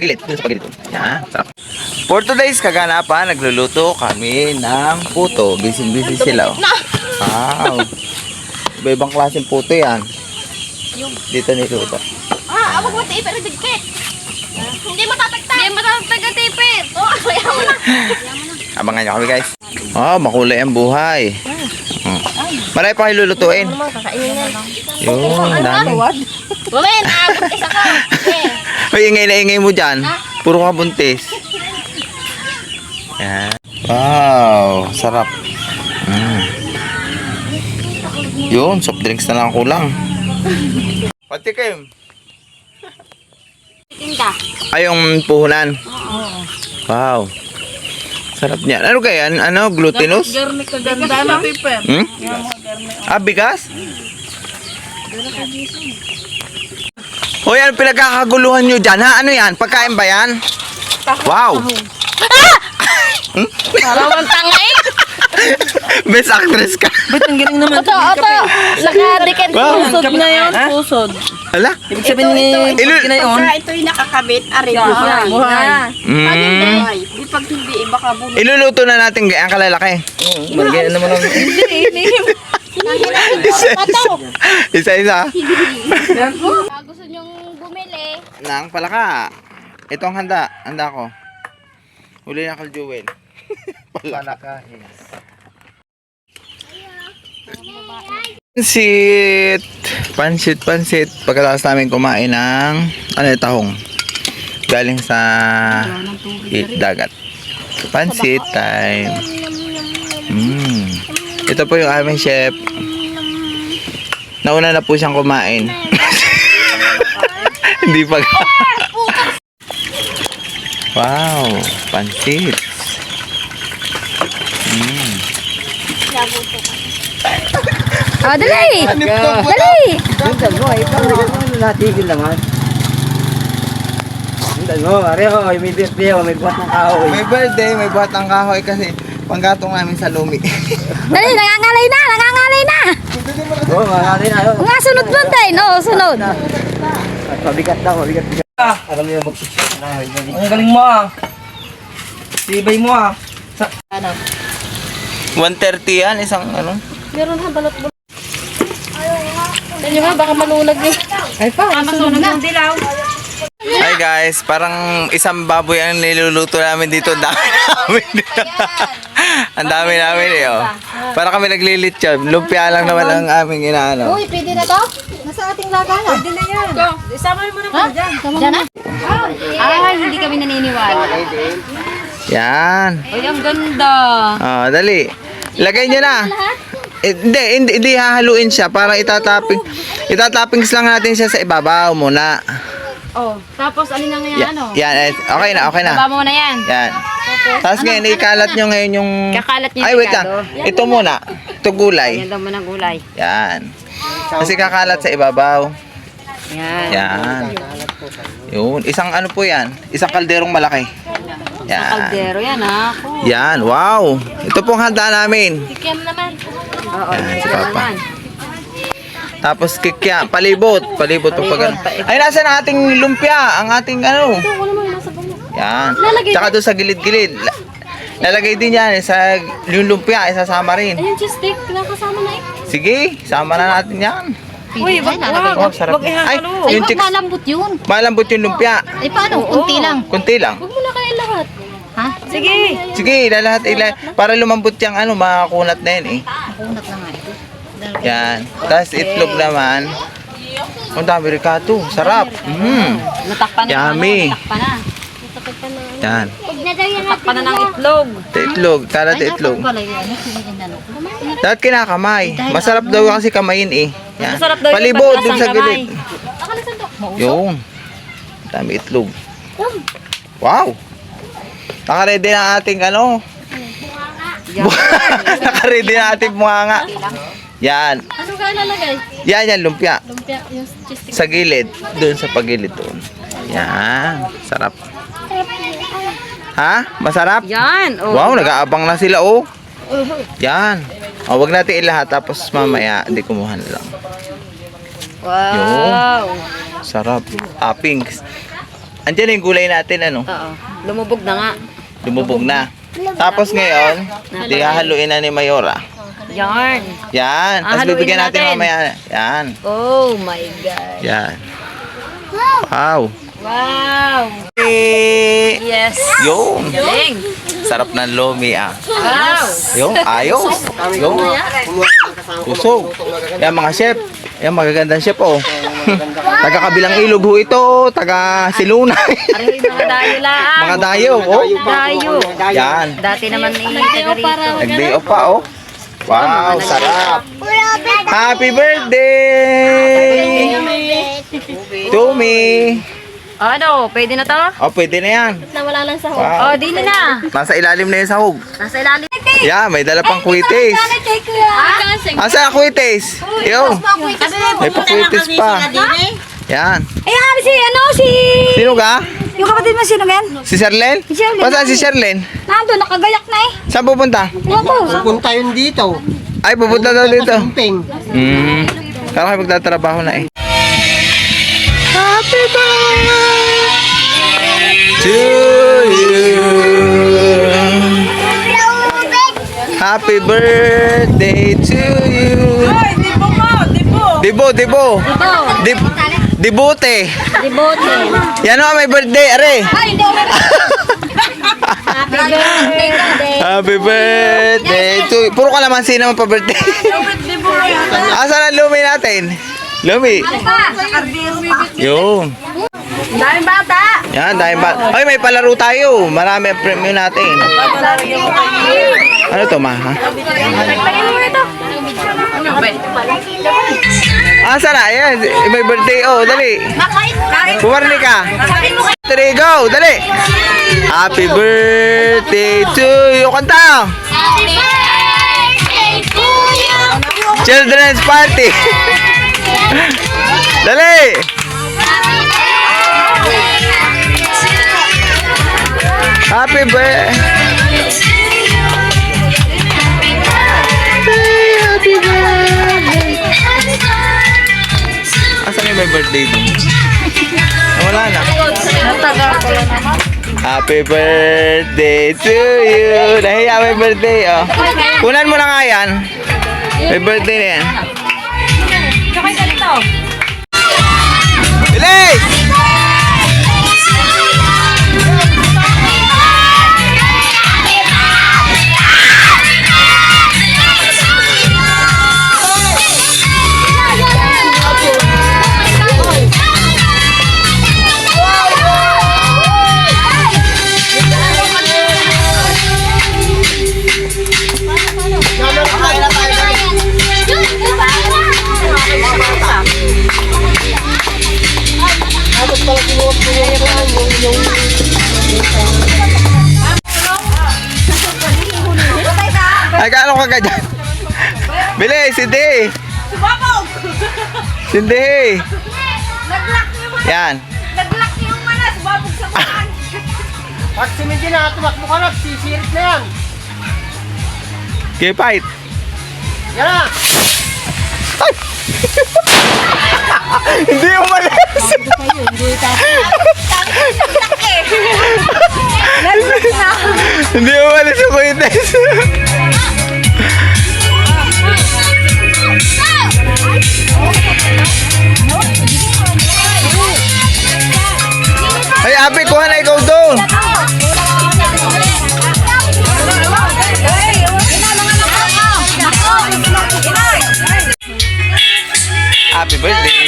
Sa gilid, dun sa pagilid. Yan, sarap. For today's kaganapan, nagluluto kami ng puto. Busy-busy sila. Oh. Wow. Iba-ibang klaseng puto yan. Dito niluto. Ah, awag mo tipid ng digkit. Hindi matatagtag. Hindi matatagtag ang tipid. Oo, oh, kaya mo na. Abangan nyo kami guys. Oh, makulay ang buhay. Hmm. Marami pa kayo lulutuin. Kakainin na. Yun, dami. Bumen, abot isa ko. Eh. Ay, ingay na ingay mo dyan. Puro ka buntis. Yan. Wow, sarap. Mm. Yun, soft drinks na lang ang kulang. Pati kayo. Tinda. Ay, yung puhunan. Wow. Sarap niyan. Ano kaya? Ano? Glutinous? Garmi ka ganda na. Piper. Hmm? Ah, bigas? O yan, pinagkakaguluhan nyo dyan, ha? Ano yan? Pagkain ba yan? Wow! Parang ang tanga eh. Best actress ka. Ba't ang galing naman? Oto, oto. Nakadikit Wow. Pusod na yun. Pusod. Hala? Ibig sabihin ni Ilu- na yun. Pagka ito'y nakakabit, ari Buhay. buhay. Buhay. Mm. Buhay. Di pag hindi, eh, baka bumili. Iluluto na natin gayang kalalaki. Malagyan naman ang... Hindi, hindi. Isa-isa. Isa-isa. Nang palaka. Ito ang handa. Handa ko. Huli na kal Jewel. palaka. Pansit. Pansit, pansit. Pagkatapos namin kumain ng ano yung tahong. Galing sa dagat. Pansit time. Mm. Ito po yung aming chef. Nauna na po siyang kumain. Hindi pa. wow, pansit. Mm. Ah, dali. Dali. Natigil naman. Hindi mo, are oh, may birthday oh, may buhat ng kahoy. May birthday, may buhat ng kahoy kasi panggatong namin sa lumi. Dali, nangangalay na. Nangangalay na. Oo, mga natin ayo. Nga, sunod mo tayo. No, sunod. Pabigat daw, pabigat bigat. Ah, alam niyo mag Ang galing mo ah. Sibay mo ah. 130 yan, isang ano. Meron ha, balot-balot. Ayun nga, baka malulag eh. Ay pa, masunog na. Hi guys, parang isang baboy ang niluluto namin dito. Ang dami namin. ang dami namin eh. Oh. Para kami naglilit yun. Lumpia lang naman ang aming inaano. Uy, pwede na to? Nasa ating lagana. Pwede na yan. Isama mo na Ha? Diyan na? Ay, hindi kami naniniwala. Yan. Uy, ang ganda. Oh, dali. Lagay niyo na. Eh, Hindi, hindi, hindi hahaluin siya. Parang itatapping. Itatappings lang natin siya sa ibabaw muna. Oh, tapos alin na nga Yan, ano? yan. eh, Okay na, okay na. Baba mo na yan. Yan. Tapos ngayon, ikalat nyo ngayon yung... Kakalat niyo Ay, wait lang. picado. Ito muna. Ito gulay. Yan daw mo ng gulay. Yan. Kasi kakalat sa ibabaw. Yan. Yan. Yun. Isang ano po yan? Isang kalderong malaki. Yan. Kaldero yan ha. Yan. Wow. Ito pong handa namin. Tikim naman. Oo, Yan, si Papa. naman. Tapos kikya. Palibot. Palibot po pag Ay, nasa na ating lumpia? Ang ating ano? Yan. Lalagay Tsaka doon sa gilid-gilid. La- Lalagay din yan. Sa yung lumpia, isasama rin. Ayun, cheese stick. Nakasama na eh. Sige, sama na natin yan. Uy, wag wag. Oh, sarap. Wag Ay, yung wag chicks. malambot yun. Malambot yung lumpia. Ay, paano? Kunti lang. Kunti lang. Huwag mo na kayo lahat. Ha? Sige. Sige, lahat ila para lumambot yung ano, makakunat na yun eh. Nakunat na nga ito. Yan. Tapos itlog naman. Ang dami rikato. Sarap. Mm. Natakpan na. Yummy. Ano, natakpan na. Yan. Natakpan na ng itlog. Ito itlog. Kalat itlog. Ano? Dapat kinakamay. Masarap daw kasi kamayin eh. Yan. Masarap daw yung Palibot dun sa kamay. gilid. Yung. Dami itlog. Wow. Nakaready na ating ano. Nakaready na ating bunganga. Yan. Ano ka lalagay? Yan, yan, lumpia. Lumpia, yung cheese stick. Sa gilid. Doon sa pagilid doon. Yan. Sarap. Ha? Masarap? Yan. Oh. Wow, nag-aabang na sila oh. Yan. O, wag natin ilahat tapos mamaya hindi kumuha na lang. Wow. Sarap. Toppings. andyan yung gulay natin, ano? Oo. Lumubog na nga. Lumubog na. Tapos ngayon, di hahaluin na ni Mayora. Yarn. Yan. Ah, Tapos bibigyan na natin natin. mamaya. Yan. Oh my God. Yan. Wow. Wow. Eh, Yes. Yung. Galing. Sarap ng lomi ah. Wow. Yung, ayos. Yung. Kusog. Yan mga chef. Yan magagandang chef oh. taga kabilang ilog ho ito. Taga Silunay. Aray, mga dayo lang. mga dayo. Oh. Dayo. Yan. Dati naman ni taga rito. Nag-day off pa oh. Wow, sarap. Happy birthday! To me. Ano, pwede na to? Oh, pwede na yan. Nawala lang sa Wow. Oh, di na na. Nasa ilalim na yung sahog. Nasa ilalim. Yeah, may dala pang kuitis. Ah? Asa ang kuitis? Yo, may pa kuitis pa. Yan. Ay, ano si, ano, si... Sino ka? Yung kapatid mo, sino yan? Si Sherlyn? Si Sherlyn. Saan si Sherlyn? Nando, nakagayak na eh. Saan pupunta? Ako. Punta yun dito. Ay, pupunta daw dito. Camping. Hmm. Kala kayo magtatrabaho na eh. Happy birthday to you. Happy birthday to you. Dibo, dibo. Dib Dibote. Libote. Yan o, may birthday, are. Ay, hindi ako. Happy birthday. Happy birthday to. Puro kalamansi naman pa birthday. Asan ang lumi natin? Lumi. Yung. Daming bata. Yan, dahil ba? Ay, may palaro tayo. Marami ang premium natin. Ano to, ma? Ha? Tagtagin mo ito. Asa na? Ayan, may birthday. Oh, dali. Pumarni ka. Three, go. Dali. Happy birthday to you. Kanta. Happy birthday to you. Children's party. Dali. Happy birthday. May birthday doon? Wala na. Happy birthday to you. Nahiya may birthday, oh. Kunan mo na nga yan. May birthday na yan. Bilis! Ay, kaano ka ka dyan? Bilis, hindi. Hindi. Yan. Pag sumindi na, tumakbo ka na, sisirit na yan. Okay, fight. Yan na. Hindi umalis. Hindi umalis yung kuites. Ay, Api, kuha na ikaw doon. Happy birthday.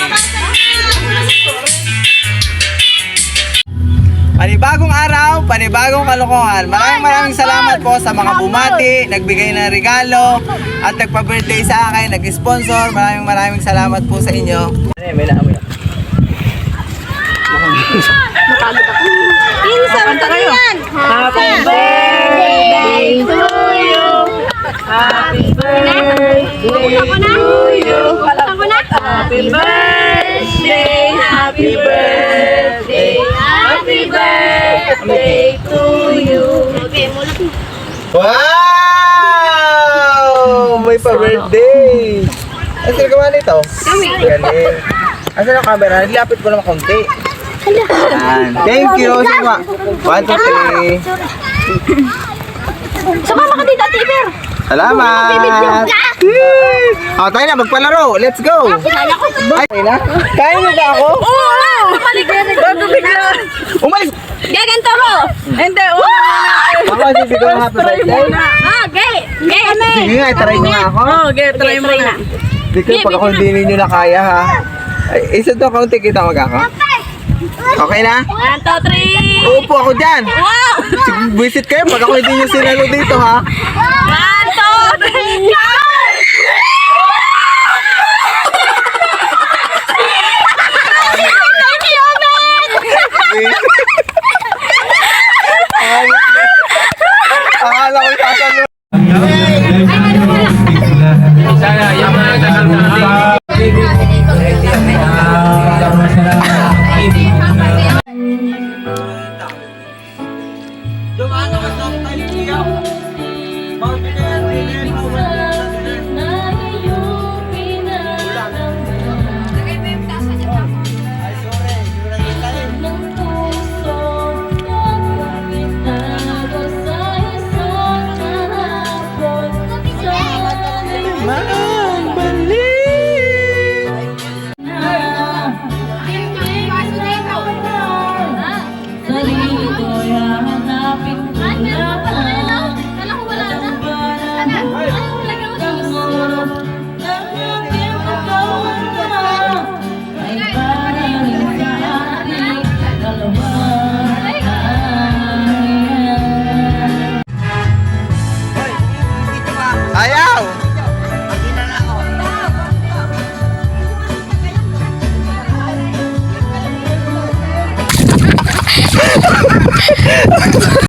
Panibagong araw, panibagong kalokohan. Maraming maraming salamat po sa mga bumati, nagbigay ng regalo, at nagpa-birthday sa akin, nag-sponsor. Maraming maraming salamat po sa inyo. Ano may naamoy Pinsan ka kayo. Happy birthday to you. Happy birthday to you. Happy birthday. Happy birthday. Happy birthday to you. Wow! May pa-birthday! Ano sila gawa nito? Kami. Galing. Asan ang camera? Nilapit ko naman konti. Yan. Thank you. Sama. One, two, three. Sumama ka dito, Tiper. Salamat. Oh, tayo na, magpalaro. Let's go. Ay, tayo na. Kaya mo ba ako? Oo! Bumalik ka Bago bigla. Umalis. Gaganto mo. Hindi. Ako, hindi ko happy birthday. Ah, gay. Gay. Sige nga, try mo nga ako. Gay. Try mo na. Hindi ko, pag ako hindi ninyo na kaya ha. Ay, isa to, kaunti kita mag ako. Okay na? One, two, three. Uupo ako dyan. Wow! Visit kayo pag ako hindi nyo sinalo dito ha. One, two, three, go!